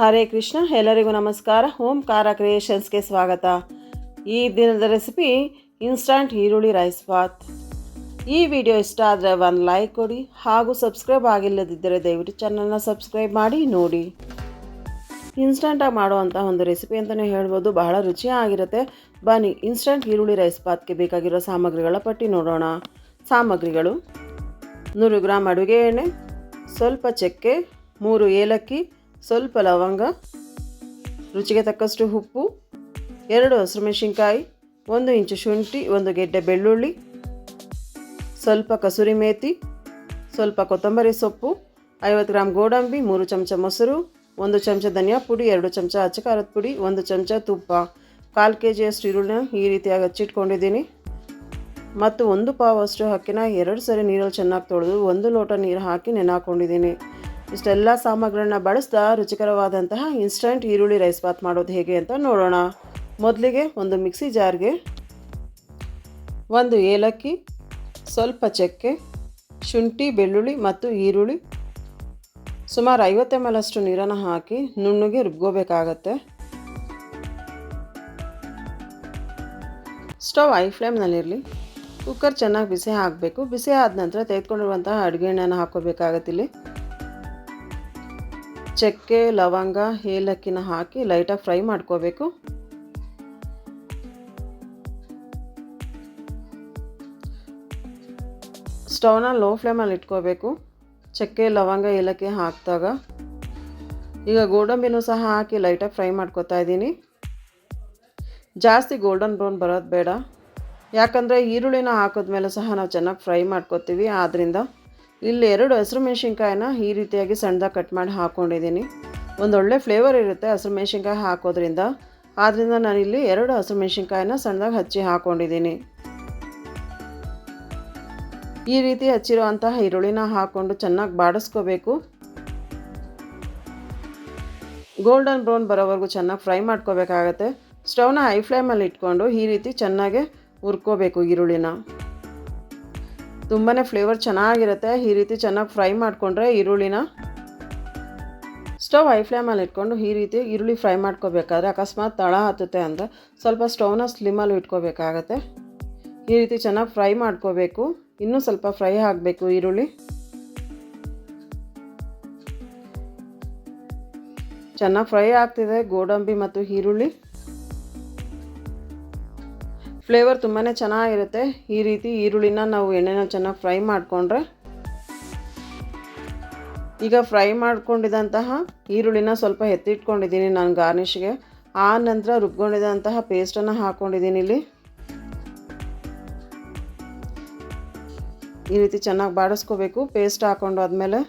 ಹರೇ ಕೃಷ್ಣ, ಎಲ್ಲರಿಗೂ ನಮಸ್ಕಾರ. ಓಂಕಾರ ಕ್ರಿಯೇಷನ್ಸ್ಗೆ ಸ್ವಾಗತ. ಈ ದಿನದ ರೆಸಿಪಿ ಇನ್ಸ್ಟಂಟ್ ಈರುಳ್ಳಿ ರೈಸ್ ಬಾತ್. ಈ ವಿಡಿಯೋ ಇಷ್ಟ ಆದರೆ ಒಂದು ಲೈಕ್ ಕೊಡಿ ಹಾಗೂ ಸಬ್ಸ್ಕ್ರೈಬ್ ಆಗಿಲ್ಲದಿದ್ದರೆ ದಯವಿಟ್ಟು ಚಾನಲ್ನ ಸಬ್ಸ್ಕ್ರೈಬ್ ಮಾಡಿ, ನೋಡಿ. ಇನ್ಸ್ಟಂಟಾಗಿ ಮಾಡುವಂಥ ಒಂದು ರೆಸಿಪಿ ಅಂತಲೇ ಹೇಳ್ಬೋದು. ಬಹಳ ರುಚಿಯಾಗಿರುತ್ತೆ. ಬನ್ನಿ, ಇನ್ಸ್ಟಂಟ್ ಈರುಳ್ಳಿ ರೈಸ್ ಬಾತ್ಗೆ ಬೇಕಾಗಿರೋ ಸಾಮಗ್ರಿಗಳ ಪಟ್ಟಿ ನೋಡೋಣ. ಸಾಮಗ್ರಿಗಳು. ನೂರು ಗ್ರಾಮ್ ಅಡುಗೆ ಎಣ್ಣೆ, ಸ್ವಲ್ಪ ಚಕ್ಕೆ, ಮೂರು ಏಲಕ್ಕಿ ಸ್ವಲ್ಪ ಲವಂಗ, ರುಚಿಗೆ ತಕ್ಕಷ್ಟು ಉಪ್ಪು, ಎರಡು ಹಸಿರು ಮೆಣಸಿನ್ಕಾಯಿ, ಒಂದು ಇಂಚು ಶುಂಠಿ, ಒಂದು ಗೆಡ್ಡೆ ಬೆಳ್ಳುಳ್ಳಿ, ಸ್ವಲ್ಪ ಕಸೂರಿ ಮೇಥಿ ಸ್ವಲ್ಪ ಕೊತ್ತಂಬರಿ ಸೊಪ್ಪು, ಐವತ್ತು ಗ್ರಾಮ್ ಗೋಡಂಬಿ, ಮೂರು ಚಮಚ ಮೊಸರು, ಒಂದು ಚಮಚ ಧನಿಯಾ ಪುಡಿ, ಎರಡು ಚಮಚ ಅಚ್ಚ ಖಾರದ ಪುಡಿ, ಒಂದು ಚಮಚ ತುಪ್ಪ. ಕಾಲು ಕೆ ಜಿಯಷ್ಟು ಈರುಳ್ಳಿನ ಈ ರೀತಿಯಾಗಿ ಹಚ್ಚಿಟ್ಕೊಂಡಿದ್ದೀನಿ. ಮತ್ತು ಒಂದು ಪಾವಷ್ಟು ಅಕ್ಕಿನ ಎರಡು ಸರಿ ನೀರಲ್ಲಿ ಚೆನ್ನಾಗಿ ತೊಳೆದು ಒಂದು ಲೋಟ ನೀರು ಹಾಕಿ ನೆನೆ ಹಾಕ್ಕೊಂಡಿದ್ದೀನಿ ಇಷ್ಟೆಲ್ಲ ಸಾಮಗ್ರಿಗಳನ್ನ ಬಳಸ್ತಾ ರುಚಿಕರವಾದಂತಹ ಇನ್ಸ್ಟಂಟ್ ಈರುಳ್ಳಿ ರೈಸ್ ಬಾತ್ ಮಾಡೋದು ಹೇಗೆ ಅಂತ ನೋಡೋಣ. ಮೊದಲಿಗೆ ಒಂದು ಮಿಕ್ಸಿ ಜಾರ್ಗೆ ಒಂದು ಏಲಕ್ಕಿ, ಸ್ವಲ್ಪ ಚಕ್ಕೆ, ಶುಂಠಿ, ಬೆಳ್ಳುಳ್ಳಿ ಮತ್ತು ಈರುಳ್ಳಿ, ಸುಮಾರು ಐವತ್ತು ಎಂ ಎಲ್ ಅಷ್ಟು ನೀರನ್ನು ಹಾಕಿ ನುಣ್ಣಗೆ ರುಬ್ಕೋಬೇಕಾಗತ್ತೆ. ಸ್ಟವ್ ಐ ಫ್ಲೇಮ್ನಲ್ಲಿರಲಿ ಕುಕ್ಕರ್ ಚೆನ್ನಾಗಿ ಬಿಸಿ ಹಾಕಬೇಕು ಬಿಸಿ ಆದ ನಂತರ ತೆಗೆದುಕೊಂಡಿರುವಂತಹ ಅಡುಗೆ ಎಣ್ಣೆನ ಹಾಕೋಬೇಕಾಗತ್ತೆ ಇಲ್ಲಿ. ಚಕ್ಕೆ ಲವಂಗ, ಏಲಕ್ಕಿನ ಹಾಕಿ ಲೈಟಾಗಿ ಫ್ರೈ ಮಾಡ್ಕೋಬೇಕು. ಸ್ಟವ್ನ ಲೋ ಫ್ಲೇಮಲ್ಲಿ ಇಟ್ಕೋಬೇಕು. ಚಕ್ಕೆ, ಲವಂಗ, ಏಲಕ್ಕಿ ಹಾಕಿದಾಗ. ಈಗ ಗೋಡಂಬಿನೂ ಸಹ ಹಾಕಿ ಲೈಟಾಗಿ ಫ್ರೈ ಮಾಡ್ಕೊತಾ ಇದ್ದೀನಿ. ಜಾಸ್ತಿ ಗೋಲ್ಡನ್ ಬ್ರೌನ್ ಬರೋದು ಬೇಡ. ಯಾಕಂದರೆ ಈರುಳ್ಳಿನ ಹಾಕಿದ್ಮೇಲೆ ಸಹ ನಾವು ಚೆನ್ನಾಗಿ ಫ್ರೈ ಮಾಡ್ಕೊತೀವಿ. ಆದ್ದರಿಂದ ಇಲ್ಲಿ ಎರಡು ಹಸಿರು ಮೆಣಸಿನ್ಕಾಯಿನ ಈ ರೀತಿಯಾಗಿ ಸಣ್ಣದಾಗಿ ಕಟ್ ಮಾಡಿ ಹಾಕ್ಕೊಂಡಿದ್ದೀನಿ ಒಂದೊಳ್ಳೆ ಫ್ಲೇವರ್ ಇರುತ್ತೆ ಹಸಿರು ಮೆಣಸಿನ್ಕಾಯಿ ಹಾಕೋದ್ರಿಂದ. ಆದ್ದರಿಂದ ನಾನಿಲ್ಲಿ ಎರಡು ಹಸಿರು ಮೆಣಸಿನ್ಕಾಯಿನ ಸಣ್ಣದಾಗಿ ಹಚ್ಚಿ ಹಾಕ್ಕೊಂಡಿದ್ದೀನಿ ಈ ರೀತಿ ಹಚ್ಚಿರುವಂತಹ ಈರುಳ್ಳಿನ ಹಾಕ್ಕೊಂಡು ಚೆನ್ನಾಗಿ ಬಾಡಿಸ್ಕೋಬೇಕು. ಗೋಲ್ಡನ್ ಬ್ರೌನ್ ಬರೋವರೆಗೂ ಚೆನ್ನಾಗಿ ಫ್ರೈ ಮಾಡ್ಕೋಬೇಕಾಗತ್ತೆ. ಸ್ಟವ್ನ ಹೈ ಫ್ಲೇಮಲ್ಲಿ ಇಟ್ಕೊಂಡು ಈ ರೀತಿ ಚೆನ್ನಾಗೆ ಹುರ್ಕೋಬೇಕು ಈರುಳ್ಳಿನ. ತುಂಬಾ ಫ್ಲೇವರ್ ಚೆನ್ನಾಗಿರುತ್ತೆ. ಈ ರೀತಿ ಚೆನ್ನಾಗಿ ಫ್ರೈ ಮಾಡಿಕೊಂಡ್ರೆ ಈರುಳ್ಳಿನ ಸ್ಟವ್ ಹೈ ಫ್ಲೇಮಲ್ಲಿ ಇಟ್ಕೊಂಡು ಈ ರೀತಿ ಈರುಳ್ಳಿ ಫ್ರೈ ಮಾಡ್ಕೋಬೇಕಾದ್ರೆ ಅಕಸ್ಮಾತ್ ತಳ ಹತ್ತುತ್ತೆ ಅಂದರೆ ಸ್ವಲ್ಪ ಸ್ಟವ್ನ ಸ್ಲಿಮಲ್ಲಿ ಇಟ್ಕೋಬೇಕಾಗತ್ತೆ. ಈ ರೀತಿ ಚೆನ್ನಾಗಿ ಫ್ರೈ ಮಾಡ್ಕೋಬೇಕು. ಇನ್ನೂ ಸ್ವಲ್ಪ ಫ್ರೈ ಆಗಬೇಕು ಈರುಳ್ಳಿ. ಚೆನ್ನಾಗಿ ಫ್ರೈ ಆಗ್ತಿದೆ ಗೋಡಂಬಿ ಮತ್ತು ಈರುಳ್ಳಿ. ಫ್ಲೇವರ್ ತುಂಬಾ ಚೆನ್ನಾಗಿರುತ್ತೆ. ಈ ರೀತಿ ಈರುಳ್ಳಿನ ನಾವು ಎಣ್ಣೆನ ಚೆನ್ನಾಗಿ ಫ್ರೈ ಮಾಡಿಕೊಂಡ್ರೆ ಈಗ ಫ್ರೈ ಮಾಡ್ಕೊಂಡಿದ್ದಂತಹ ಈರುಳ್ಳಿನ ಸ್ವಲ್ಪ ಎತ್ತಿಟ್ಕೊಂಡಿದ್ದೀನಿ ನಾನು ಗಾರ್ನಿಷ್ಗೆ ಆ ನಂತರ ರುಬ್ಕೊಂಡಿದ್ದಂತಹ ಪೇಸ್ಟನ್ನು ಹಾಕ್ಕೊಂಡಿದ್ದೀನಿ ಇಲ್ಲಿ. ಈ ರೀತಿ ಚೆನ್ನಾಗಿ ಬಾಡಿಸ್ಕೋಬೇಕು. ಪೇಸ್ಟ್ ಹಾಕ್ಕೊಂಡು ಆದಮೇಲೆ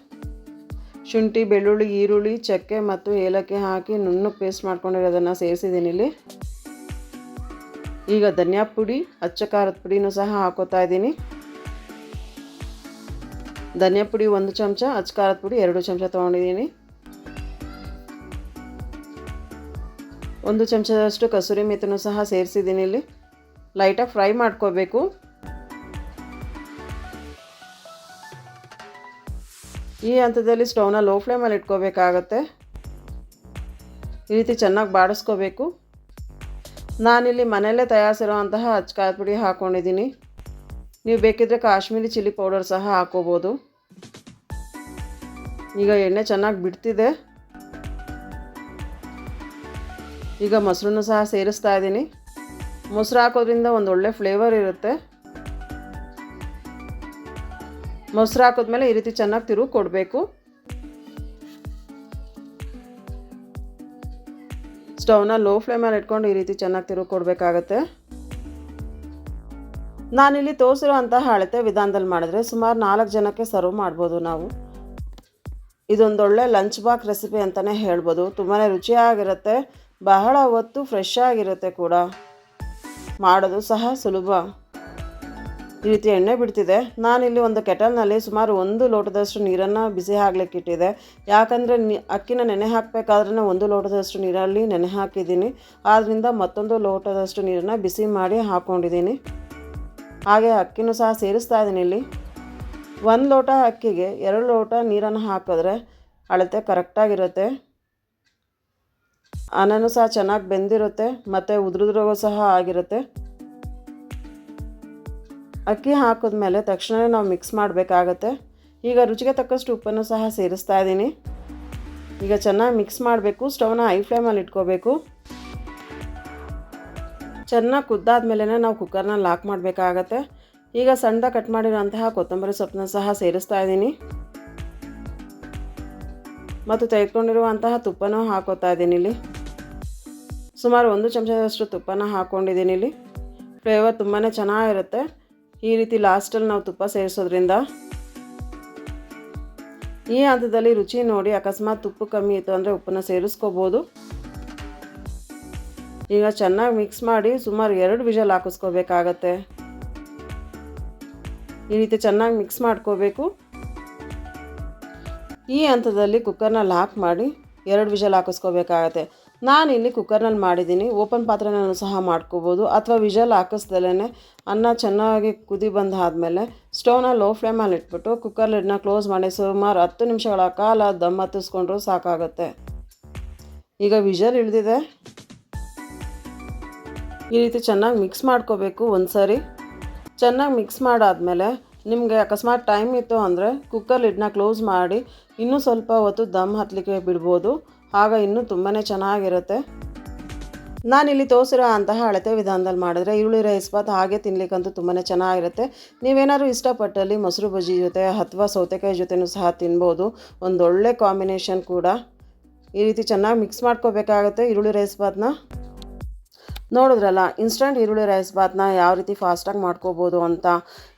ಶುಂಠಿ, ಬೆಳ್ಳುಳ್ಳಿ, ಈರುಳ್ಳಿ, ಚಕ್ಕೆ ಮತ್ತು ಏಲಕ್ಕಿ ಹಾಕಿ ನುಣ್ಣಗೆ ಪೇಸ್ಟ್ ಮಾಡ್ಕೊಂಡಿರೋದನ್ನು ಸೇರಿಸಿದ್ದೀನಿ ಇಲ್ಲಿ. ಈಗ ಧನಿಯಾ ಪುಡಿ ಅಚ್ಚ ಖಾರದ ಪುಡಿನೂ ಸಹ ಹಾಕೋತಾ ಇದ್ದೀನಿ. ಧನಿಯಾ ಪುಡಿ ಒಂದು ಚಮಚ ಅಚ್ಚ ಖಾರದ ಪುಡಿ ಎರಡು ಚಮಚ ತೊಗೊಂಡಿದ್ದೀನಿ. ಒಂದು ಚಮಚದಷ್ಟು ಕಸೂರಿ ಮೆಥನೂ ಸಹ ಸೇರಿಸಿದ್ದೀನಿ ಇಲ್ಲಿ. ಲೈಟಾಗಿ ಫ್ರೈ ಮಾಡ್ಕೋಬೇಕು. ಈ ಹಂತದಲ್ಲಿ ಸ್ಟವ್ನ ಲೋ ಫ್ಲೇಮಲ್ಲಿ ಇಟ್ಕೋಬೇಕಾಗತ್ತೆ. ಈ ರೀತಿ ಚೆನ್ನಾಗಿ ಬಾಡಿಸ್ಕೋಬೇಕು. ನಾನಿಲ್ಲಿ ಮನೆಯಲ್ಲೇ ತಯಾರಿಸಿರುವಂತಹ ಅಚ್ಕಾರದ ಪುಡಿ ಹಾಕ್ಕೊಂಡಿದ್ದೀನಿ ನೀವು ಬೇಕಿದ್ದರೆ ಕಾಶ್ಮೀರಿ ಚಿಲ್ಲಿ ಪೌಡರ್ ಸಹ ಹಾಕೋಬೋದು. ಈಗ ಎಣ್ಣೆ ಚೆನ್ನಾಗಿ ಬಿಡ್ತಿದೆ. ಈಗ ಮೊಸರನ್ನು ಸಹ ಸೇರಿಸ್ತಾ ಇದ್ದೀನಿ. ಮೊಸರು ಹಾಕೋದ್ರಿಂದ ಒಂದು ಒಳ್ಳೆ ಫ್ಲೇವರ್ ಇರುತ್ತೆ. ಮೊಸರು ಹಾಕಿದ್ಮೇಲೆ ಈ ರೀತಿ ಚೆನ್ನಾಗಿ ತಿರುವು ಕೊಡಬೇಕು. ಸ್ಟವ್ನ ಲೋ ಫ್ಲೇಮಲ್ಲಿ ಇಟ್ಕೊಂಡು ಈ ರೀತಿ ಚೆನ್ನಾಗಿ ತಿರುಗಿ ಕೊಡಬೇಕಾಗತ್ತೆ. ನಾನಿಲ್ಲಿ ತೋರಿಸಿರುವಂತಹ ಅಳತೆ ವಿಧಾನದಲ್ಲಿ ಮಾಡಿದ್ರೆ ಸುಮಾರು ನಾಲ್ಕು ಜನಕ್ಕೆ ಸರ್ವ್ ಮಾಡ್ಬೋದು ನಾವು. ಇದೊಂದೊಳ್ಳೆ ಲಂಚ್ ಬಾಕ್ ರೆಸಿಪಿ ಅಂತಲೇ ಹೇಳ್ಬೋದು. ತುಂಬಾ ರುಚಿಯಾಗಿರುತ್ತೆ, ಬಹಳ ಹೊತ್ತು ಫ್ರೆಶ್ ಆಗಿರುತ್ತೆ ಕೂಡ. ಮಾಡೋದು ಸಹ ಸುಲಭ. ಈ ರೀತಿ ಎಣ್ಣೆ ಬಿಡ್ತಿದೆ. ನಾನಿಲ್ಲಿ ಒಂದು ಕೆಟಲ್ನಲ್ಲಿ ಸುಮಾರು ಒಂದು ಲೋಟದಷ್ಟು ನೀರನ್ನು ಬಿಸಿ ಹಾಕ್ಲಿಕ್ಕೆ ಇಟ್ಟಿದೆ. ಯಾಕಂದರೆ ಅಕ್ಕಿನ ನೆನೆ ಹಾಕಬೇಕಾದ್ರೆ ಒಂದು ಲೋಟದಷ್ಟು ನೀರಲ್ಲಿ ನೆನೆ ಹಾಕಿದ್ದೀನಿ. ಆದ್ದರಿಂದ ಮತ್ತೊಂದು ಲೋಟದಷ್ಟು ನೀರನ್ನು ಬಿಸಿ ಮಾಡಿ ಹಾಕ್ಕೊಂಡಿದ್ದೀನಿ ಹಾಗೆ ಅಕ್ಕಿನೂ ಸಹ ಸೇರಿಸ್ತಾ ಇದ್ದೀನಿ ಇಲ್ಲಿ. ಒಂದು ಲೋಟ ಅಕ್ಕಿಗೆ ಎರಡು ಲೋಟ ನೀರನ್ನು ಹಾಕಿದ್ರೆ ಅಳತೆ ಕರೆಕ್ಟಾಗಿರುತ್ತೆ. ಅನ್ನನೂ ಸಹ ಚೆನ್ನಾಗಿ ಬೆಂದಿರುತ್ತೆ. ಮತ್ತು ಉದುರುದ್ರಾಗೂ ಸಹ ಆಗಿರುತ್ತೆ. ಅಕ್ಕಿ ಹಾಕಿದ್ಮೇಲೆ ತಕ್ಷಣವೇ ನಾವು ಮಿಕ್ಸ್ ಮಾಡಬೇಕಾಗತ್ತೆ. ಈಗ ರುಚಿಗೆ ತಕ್ಕಷ್ಟು ಉಪ್ಪನ್ನು ಸಹ ಸೇರಿಸ್ತಾ ಇದ್ದೀನಿ. ಈಗ ಚೆನ್ನಾಗಿ ಮಿಕ್ಸ್ ಮಾಡಬೇಕು ಸ್ಟವ್ನ ಹೈ ಫ್ಲೇಮಲ್ಲಿ ಇಟ್ಕೋಬೇಕು. ಚೆನ್ನಾಗಿ ಕುದ್ದಾದ್ಮೇಲೆ ನಾವು ಕುಕ್ಕರ್ನ ಲಾಕ್ ಮಾಡಬೇಕಾಗತ್ತೆ. ಈಗ ಸಣ್ಣದಾಗಿ ಕಟ್ ಮಾಡಿರೋಂತಹ ಕೊತ್ತಂಬರಿ ಸೊಪ್ಪನ್ನ ಸಹ ಸೇರಿಸ್ತಾ ಇದ್ದೀನಿ. ಮತ್ತು ತೆಗೆದುಕೊಂಡಿರುವಂತಹ ತುಪ್ಪನೂ ಹಾಕೋತಾ ಇದ್ದೀನಿ ಇಲ್ಲಿ. ಸುಮಾರು ಒಂದು ಚಮಚದಷ್ಟು ತುಪ್ಪನ ಹಾಕ್ಕೊಂಡಿದ್ದೀನಿ ಇಲ್ಲಿ. ಫ್ಲೇವರ್ ತುಂಬಾ ಚೆನ್ನಾಗಿರುತ್ತೆ. ಈ ರೀತಿ ಲಾಸ್ಟಲ್ಲಿ ನಾವು ತುಪ್ಪ ಸೇರಿಸೋದ್ರಿಂದ ಈ ಹಂತದಲ್ಲಿ ರುಚಿ ನೋಡಿ ಅಕಸ್ಮಾತ್ ತುಪ್ಪ ಕಮ್ಮಿ ಇತ್ತು ಅಂದರೆ ಉಪ್ಪನ್ನ ಸೇರಿಸ್ಕೋಬೋದು. ಈಗ ಚೆನ್ನಾಗಿ ಮಿಕ್ಸ್ ಮಾಡಿ ಸುಮಾರು ಎರಡು ವಿಷಲ್ ಹಾಕಿಸ್ಕೋಬೇಕಾಗತ್ತೆ. ಈ ರೀತಿ ಚೆನ್ನಾಗಿ ಮಿಕ್ಸ್ ಮಾಡ್ಕೋಬೇಕು. ಈ ಹಂತದಲ್ಲಿ ಕುಕ್ಕರ್ನ ಲಾಕ್ ಮಾಡಿ ಎರಡು ವಿಷಲ್ ಹಾಕಿಸ್ಕೋಬೇಕಾಗತ್ತೆ. ನಾನು ಇಲ್ಲಿ ಕುಕ್ಕರ್ನಲ್ಲಿ ಮಾಡಿದ್ದೀನಿ. ಓಪನ್ ಪಾತ್ರೆನೂ ಸಹ ಮಾಡ್ಕೋಬೋದು. ಅಥವಾ ವಿಜಲ್ ಹಾಕಿಸ್ದಲೇ ಅನ್ನ ಚೆನ್ನಾಗಿ ಕುದಿ ಬಂದಾದಮೇಲೆ ಸ್ಟವ್ನ ಲೋ ಫ್ಲೇಮಲ್ಲಿ ಇಟ್ಬಿಟ್ಟು ಕುಕ್ಕರ್ ಲಿಡ್ನ ಕ್ಲೋಸ್ ಮಾಡಿ ಸುಮಾರು ಹತ್ತು ನಿಮಿಷಗಳ ಕಾಲ ದಮ್ ಹತ್ತಿಸ್ಕೊಂಡ್ರು ಸಾಕಾಗುತ್ತೆ. ಈಗ ವಿಜಲ್ ಇಳಿದಿದೆ. ಈ ರೀತಿ ಚೆನ್ನಾಗಿ ಮಿಕ್ಸ್ ಮಾಡ್ಕೋಬೇಕು ಒಂದು ಸಾರಿ ಚೆನ್ನಾಗಿ ಮಿಕ್ಸ್ ಮಾಡಾದಮೇಲೆ ನಿಮಗೆ ಅಕಸ್ಮಾತ್ ಟೈಮ್ ಇತ್ತು ಅಂದರೆ ಕುಕ್ಕರ್ ಲಿಡ್ನ ಕ್ಲೋಸ್ ಮಾಡಿ ಇನ್ನೂ ಸ್ವಲ್ಪ ಹೊತ್ತು ದಮ್ ಹತ್ತಲಿಕ್ಕೆ ಬಿಡ್ಬೋದು. ಆಗ ಇನ್ನೂ ತುಂಬಾ ಚೆನ್ನಾಗಿರುತ್ತೆ. ನಾನಿಲ್ಲಿ ತೋರಿಸಿರೋ ಅಂತಹ ಅಳತೆ ವಿಧಾನದಲ್ಲಿ ಮಾಡಿದ್ರೆ ಈರುಳ್ಳಿ ರೈಸ್ ಬಾತ್ ಹಾಗೆ ತಿನ್ಲಿಕ್ಕಂತೂ ತುಂಬಾ ಚೆನ್ನಾಗಿರುತ್ತೆ. ನೀವೇನಾದ್ರು ಇಷ್ಟಪಟ್ಟಲ್ಲಿ ಮೊಸರು ಬಜ್ಜಿ ಜೊತೆ ಅಥವಾ ಸೌತೆಕಾಯಿ ಜೊತೆನೂ ಸಹ ತಿನ್ಬೋದು. ಒಂದೊಳ್ಳೆ ಕಾಂಬಿನೇಷನ್ ಕೂಡ. ಈ ರೀತಿ ಚೆನ್ನಾಗಿ ಮಿಕ್ಸ್ ಮಾಡ್ಕೋಬೇಕಾಗುತ್ತೆ ಈರುಳ್ಳಿ ರೈಸ್ ಬಾತ್ನ ನೋಡಿದ್ರಲ್ಲ ಇನ್ಸ್ಟಂಟ್ ಈರುಳ್ಳಿ ರೈಸ್ ಬಾತ್ನ ಯಾವ ರೀತಿ ಫಾಸ್ಟಾಗಿ ಮಾಡ್ಕೋಬೋದು ಅಂತ.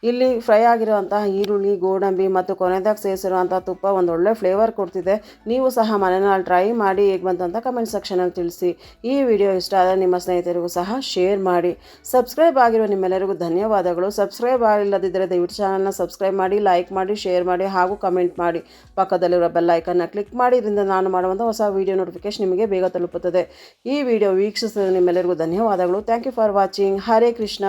ಇಲ್ಲಿ ಫ್ರೈ ಆಗಿರುವಂತಹ ಈರುಳ್ಳಿ, ಗೋಡಂಬಿ ಮತ್ತು ಕೊನೆದಾಗ ಸೇರಿಸಿರುವಂಥ ತುಪ್ಪ ಒಂದು ಒಳ್ಳೆ ಫ್ಲೇವರ್ ಕೊಡ್ತಿದೆ. ನೀವು ಸಹ ಮನೆಯಲ್ಲಿ ಟ್ರೈ ಮಾಡಿ ಹೇಗೆ ಬಂತಂತ ಕಮೆಂಟ್ ಸೆಕ್ಷನಲ್ಲಿ ತಿಳಿಸಿ. ಈ ವಿಡಿಯೋ ಇಷ್ಟ ಆದರೆ ನಿಮ್ಮ ಸ್ನೇಹಿತರಿಗೂ ಸಹ ಶೇರ್ ಮಾಡಿ. ಸಬ್ಸ್ಕ್ರೈಬ್ ಆಗಿರೋ ನಿಮ್ಮೆಲ್ಲರಿಗೂ ಧನ್ಯವಾದಗಳು. ಸಬ್ಸ್ಕ್ರೈಬ್ ಆಗಿಲ್ಲದಿದ್ದರೆ ದಯವಿಟ್ಟು ಚಾನಲ್ನ ಸಬ್ಸ್ಕ್ರೈಬ್ ಮಾಡಿ ಲೈಕ್ ಮಾಡಿ ಶೇರ್ ಮಾಡಿ ಹಾಗೂ ಕಮೆಂಟ್ ಮಾಡಿ. ಪಕ್ಕದಲ್ಲಿರೋ ಬೆಲ್ ಐಕನ್ನ ಕ್ಲಿಕ್ ಮಾಡಿ. ಇದರಿಂದ ನಾನು ಮಾಡುವಂಥ ಹೊಸ ವೀಡಿಯೋ ನೋಟಿಫಿಕೇಶನ್ ನಿಮಗೆ ಬೇಗ ತಲುಪುತ್ತದೆ. ಈ ವಿಡಿಯೋ ವೀಕ್ಷಿಸಿದ ನಿಮ್ಮೆಲ್ಲರಿಗೂ ಧನ್ಯವಾದಗಳು. Thank you for watching Hare Krishna